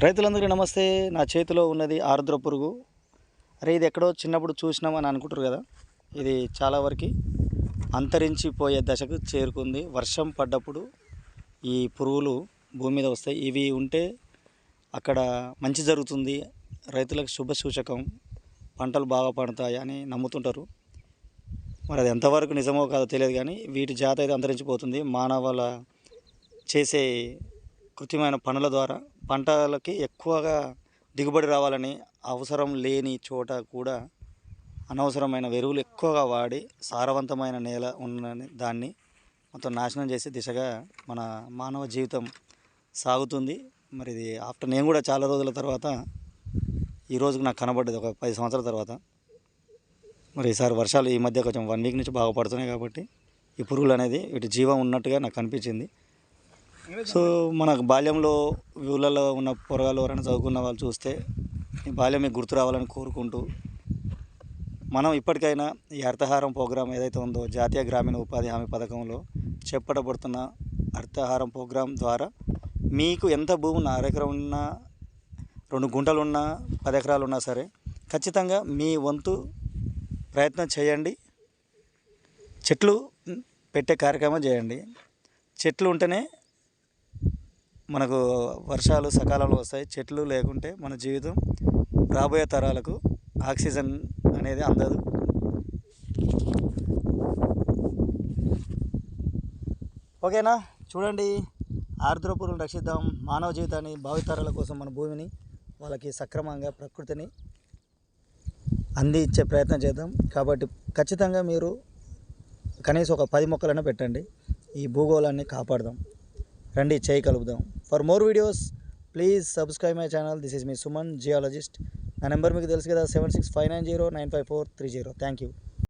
రైతులందరికీ నమస్తే. నా చేతిలో ఉన్నది ఆరుద్ర పురుగు. అరే ఇది ఎక్కడో చిన్నప్పుడు చూసినామని అనుకుంటారు కదా? ఇది చాలా వరకు అంతరించిపోయే దశకు చేరుకుంది. వర్షం పడ్డప్పుడు ఈ పురుగులు భూమి మీద వస్తాయి. ఇవి ఉంటే అక్కడ మంచి జరుగుతుంది. రైతులకు శుభ సూచకం. పంటలు బాగా పండుతాయి అని నమ్ముతుంటారు. మరి అది ఎంతవరకు నిజమో కాదో తెలియదు కానీ వీటి జాత అయితే అంతరించిపోతుంది. మానవుల చేసే కృత్రిమైన పనుల ద్వారా పంటలకి ఎక్కువగా దిగుబడి రావాలని అవసరం లేని చోట కూడా అనవసరమైన ఎరువులు ఎక్కువగా వాడి సారవంతమైన నేల ఉన్న దాన్ని మొత్తం నాశనం చేసే దిశగా మన మానవ జీవితం సాగుతుంది. మరి ఇది ఆఫ్టర్ నేను కూడా చాలా రోజుల తర్వాత ఈ రోజుకు నాకు కనబడ్డది ఒక పది సంవత్సరాల తర్వాత. మరి ఈసారి వర్షాలు ఈ మధ్య కొంచెం వన్ వీక్ నుంచి బాగా పడుతున్నాయి కాబట్టి ఈ పురుగులు అనేది వీటి జీవం ఉన్నట్టుగా నాకు కనిపించింది సో మన బాల్యంలో ఊళ్ళలో ఉన్న పొరగాలు ఎవరైనా చదువుకున్న వాళ్ళు చూస్తే ఈ బాల్యం మీకు గుర్తు రావాలని కోరుకుంటూ మనం ఇప్పటికైనా ఈ అర్థహారం ప్రోగ్రాం ఏదైతే ఉందో జాతీయ గ్రామీణ ఉపాధి హామీ పథకంలో చెప్పబడుతున్న అర్థహారం ప్రోగ్రాం ద్వారా మీకు ఎంత భూమి ఉన్న అరెకరం ఉన్నా రెండు గుంటలు ఉన్నా పది ఎకరాలు ఉన్నా సరే ఖచ్చితంగా మీ వంతు ప్రయత్నం చేయండి. చెట్లు పెట్టే కార్యక్రమం చేయండి. చెట్లు ఉంటేనే మనకు వర్షాలు సకాలంలో వస్తాయి. చెట్లు లేకుంటే మన జీవితం రాబోయే తరాలకు ఆక్సిజన్ అనేది అందదు. ఓకేనా? చూడండి. ఆర్ద్రపురం రక్షిద్దాం. మానవ జీవితాన్ని భావితరాల కోసం మన భూమిని వాళ్ళకి సక్రమంగా ప్రకృతిని అందించే ప్రయత్నం చేద్దాం. కాబట్టి ఖచ్చితంగా మీరు కనీసం ఒక పది మొక్కలైనా పెట్టండి. ఈ భూగోళాన్ని కాపాడదాం. రండి చేయి కలుపుదాం. For more videos please subscribe my channel this is me Suman geologist నా నెంబర్ మీకు తెలుసు కదా seven six five nine zero nine five four three zero thank you